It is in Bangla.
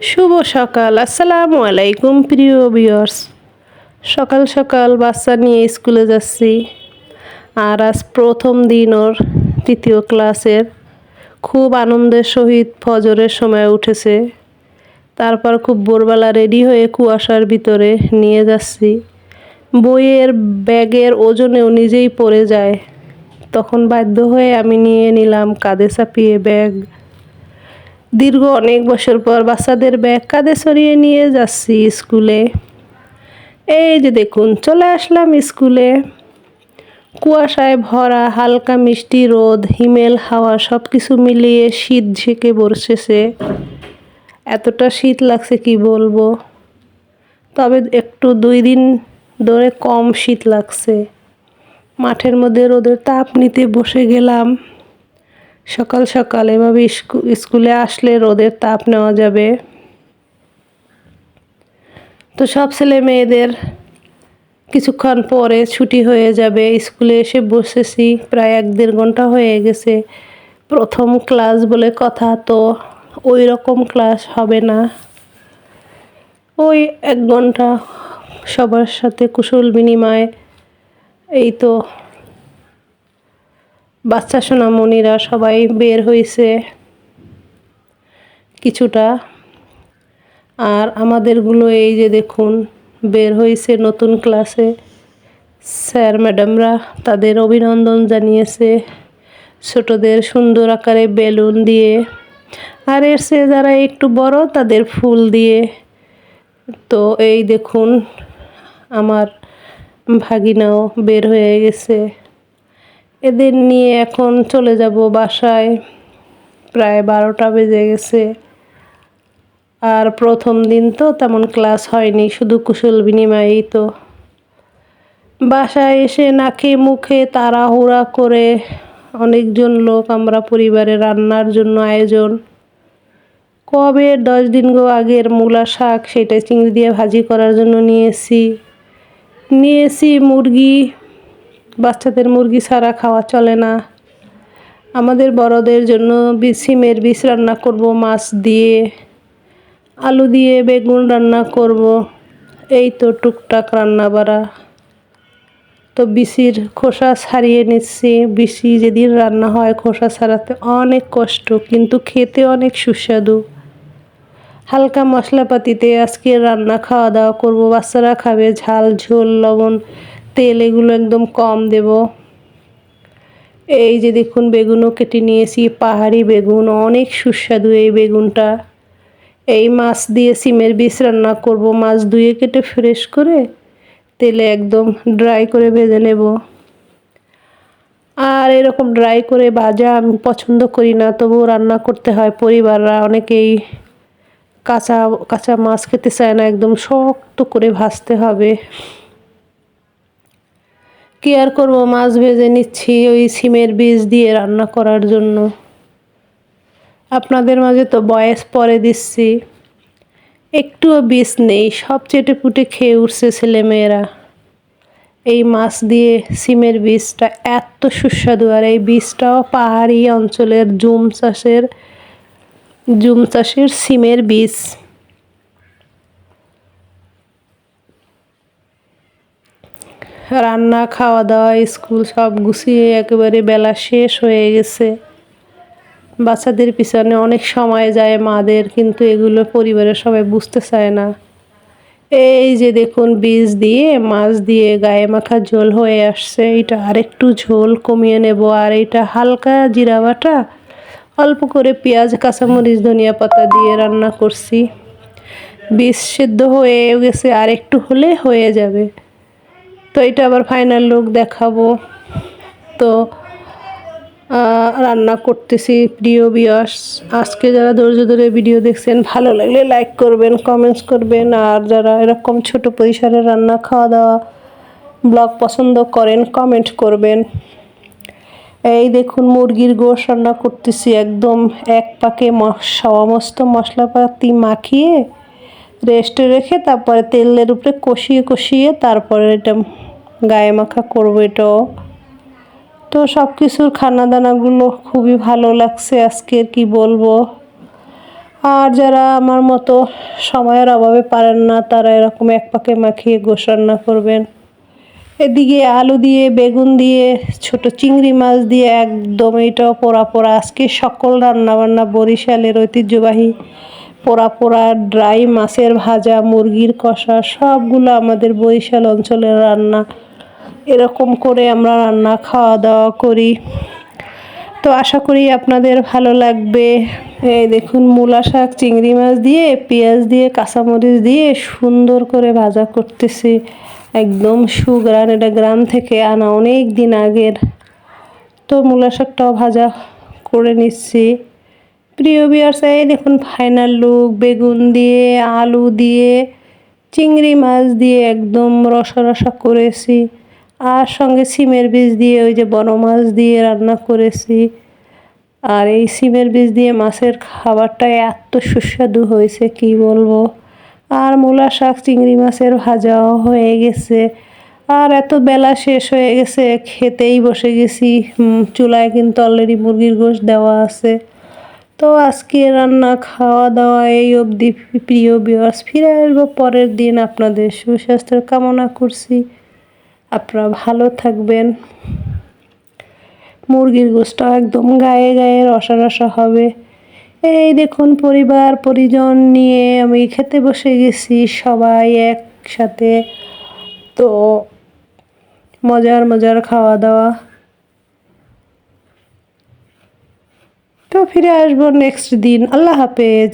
শুভ সকাল। আসসালামু আলাইকুম, প্রিয় বিয়ার্স সকাল সকাল বাচ্চা নিয়ে স্কুলে যাচ্ছি। আর আজ প্রথম দিন ওর তৃতীয় ক্লাসের। খুব আনন্দের সহিত ফজরের সময় উঠেছে। তারপর খুব ভোরবেলা রেডি হয়ে কুয়াশার ভিতরে নিয়ে যাচ্ছি। বইয়ের ব্যাগের ওজনেও নিজেই পড়ে যায়। তখন বাধ্য হয়ে আমি নিয়ে নিলাম কাঁধে চাপিয়ে ব্যাগ। দীর্ঘ অনেক বছর পর বাচ্চাদের ব্যাগ কাঁধে সরিয়ে নিয়ে যাচ্ছি স্কুলে। এই যে দেখুন, চলে আসলাম স্কুলে। কুয়াশায় ভরা, হালকা মিষ্টি রোদ, হিমেল, হাওয়া সব কিছু মিলিয়ে শীত ঝেঁকে বসেছে। এতটা শীত লাগছে কি বলব? তবে একটু দুই দিন ধরে কম শীত লাগছে। মাঠের মধ্যে রোদের তাপ নিতে বসে গেলাম। সকাল সকাল, এভাবে স্কুলে আসলে রোদের তাপ নেওয়া যাবে। তো সব ছেলে মেয়েদের কিছুক্ষণ পরে ছুটি হয়ে যাবে। স্কুলে এসে বসেছি, প্রায় এক দেড় ঘণ্টা হয়ে গেছে। প্রথম ক্লাস বলে কথা, তো ওই রকম ক্লাস হবে না। ওই এক ঘণ্টা সবার সাথে কুশল বিনিময়, এই তো বাচ্চা সোনামণিরা সবাই বের হয়েছে কিছুটা। আর আমাদেরগুলো এই যে দেখুন, বের হয়েছে নতুন ক্লাসে। স্যার, ম্যাডামরা তাদের অভিনন্দন জানিয়েছে ছোটদের সুন্দর আকারে বেলুন দিয়ে। আর এর সে যারা একটু বড়, তাদের ফুল দিয়ে। তো এই দেখুন, আমার ভাগিনাও বের হয়ে গেছে। এদের নিয়ে এখন চলে যাব বাসায়। প্রায় বারোটা বেজে গেছে। আর প্রথম দিন তো তেমন ক্লাস হয়নি, শুধু কুশল বিনিময়েই তো। বাসায় এসে নাকে মুখে তাড়াহুড়া করে অনেকজন লোক, আমরা পরিবারে রান্নার জন্য আয়োজন। কবে দশ দিন গো আগের মূলা শাক সেটা চিংড়ি দিয়ে ভাজি করার জন্য নিয়েছি। নিয়েছি মুরগি বাচ্চাদের মুরগি ছাড়া খাওয়া চলে না। আমাদের বড়দের জন্য সিমের বিষ রান্না করব, মাছ দিয়ে, আলু দিয়ে বেগুন রান্না করব। এই তো টুকটাক রান্না বাড়া। তো বিসির খোসা ছাড়িয়ে নিচ্ছি। বিসি যেদিন রান্না হয় খোসা ছাড়াতে অনেক কষ্ট, কিন্তু খেতে অনেক সুস্বাদু। হালকা মশলাপাতিতে আজকে রান্না খাওয়া দাওয়া করব। বাচ্চারা খাবে ঝাল, ঝোল, লবণ তেল এগুলো একদম কম দেব। এই যে দেখুন বেগুনও কেটে নিয়েছি, পাহাড়ি বেগুন, অনেক সুস্বাদু এই বেগুনটা। এই মাছ দিয়ে সিমের বিষ রান্না করব, মাছ ধুয়ে কেটে ফ্রেশ করে তেলে একদম ড্রাই করে ভেজে নেব। আর এরকম ড্রাই করে ভাজা আমি পছন্দ করি না, তবুও রান্না করতে হয় পরিবাররা। অনেকেই কাঁচা কাঁচা মাছ খেতে চায় না, একদম শক্ত করে ভাজতে হবে। কি আর করব, মাছ ভেজে নিচ্ছি ওই সিমের বীজ দিয়ে রান্না করার জন্য। আপনাদের মাঝে তো বয়স পরে দিচ্ছি। একটুও বীজ নেই, সব চেটে পুটে খেয়ে উঠছে ছেলেমেয়েরা। এই মাছ দিয়ে সিমের বীজটা এত সুস্বাদু, আর এই বীজটাও পাহাড়ি অঞ্চলের জুম চাষের জুম চাষের সিমের বীজ। রান্না খাওয়া দাওয়া স্কুল সব গুছিয়ে একেবারে বেলা শেষ হয়ে গেছে। বাচ্চাদের পিছনে অনেক সময় যায় মাদের, কিন্তু এগুলো পরিবারের সবাই বুঝতে চায় না। এই যে দেখুন, বীজ দিয়ে, মাছ দিয়ে গায়ে মাখা ঝোল হয়ে আসছে। এটা আরেকটু ঝোল কমিয়ে নেব। আর এটা হালকা জিরা বাটা, অল্প করে পেঁয়াজ, কাঁচামরিচ, ধনিয়া পাতা দিয়ে রান্না করছি। বীজ সেদ্ধ হয়ে গেছে আর একটু হলে হয়ে যাবে। তো এটা আবার ফাইনাল লুক দেখাবো। তো রান্না করতেছি প্রিয় বিয়াস আজকে যারা ধৈর্য ধরে ভিডিও দেখছেন, ভালো লাগলে লাইক করবেন কমেন্টস করবেন। আর যারা এরকম ছোট পরিসরে রান্না খাওয়া দাওয়া ব্লগ পছন্দ করেন কমেন্ট করবেন। এই দেখুন মুরগির গোশ রান্না করতেছি একদম এক পাকে সমস্ত মশলাপাতি মাখিয়ে। রেস্টে রেখে তারপরে তেলের উপরে কষিয়ে কষিয়ে তারপরে এটা গায়ে মাখা করব এটাও। তো সব কিছুর দানাগুলো খুবই ভালো লাগছে আজকের কি বলব? আর যারা আমার মতো সময়ের অভাবে পারেন না, তারা এরকম এক পাকে মাখিয়ে গোশ রান্না করবেন। এদিকে আলু দিয়ে, বেগুন দিয়ে, ছোট চিংড়ি মাছ দিয়ে একদম এটাও পোড়া পোড়া। আজকে সকল রান্নাবান্না বরিশালের ঐতিহ্যবাহী পোড়া পোড়া ড্রাই মাছের ভাজা, মুরগির কষা, সবগুলো আমাদের বরিশাল অঞ্চলের রান্না। এরকম করে আমরা রান্না খাওয়া দাওয়া করি। তো আশা করি আপনাদের ভালো লাগবে। এই দেখুন, মূলা শাক, চিংড়ি মাছ দিয়ে, পেঁয়াজ দিয়ে, কাঁচামরিচ দিয়ে সুন্দর করে ভাজা করতেছি। একদম সুগ্রান এটা গ্রাম থেকে আনা অনেক দিন আগের। তো মূলা শাকটাও ভাজা করে নিচ্ছি। প্রিয় বিয়ার্স এই দেখুন ফাইনাল লুক বেগুন দিয়ে, আলু দিয়ে, চিংড়ি মাছ দিয়ে একদম রসা রসা করেছি। আর সঙ্গে সিমের বীজ দিয়ে ওই যে বড় মাছ দিয়ে রান্না করেছি। আর এই সিমের বীজ দিয়ে মাছের খাবারটা এত সুস্বাদু হয়েছে, কি বলব? আর মূলা শাক, চিংড়ি মাছের ভাজাও হয়ে গেছে। আর এত বেলা শেষ হয়ে গেছে, খেতেই বসে গেছি। চুলায় কিন্তু অলরেডি মুরগির গোশ দেওয়া আছে। তো আজকে রান্না খাওয়া দাওয়া এই অবধি। প্রিয় বিয়ার্স ফিরে আসব পরের দিন আপনাদের সুস্বাস্থ্যের কামনা করছি। আপনারা ভালো থাকবেন। মুরগির গোষ্ঠটা একদম গায়ে গায়ে রসা রসা হবে। এই দেখুন পরিবার, পরিজন নিয়ে আমি খেতে বসে গেছি, সবাই একসাথে। তো মজার মজার খাওয়া দাওয়া ফিরে আসব নেক্সট দিন। আল্লাহ হাফেজ।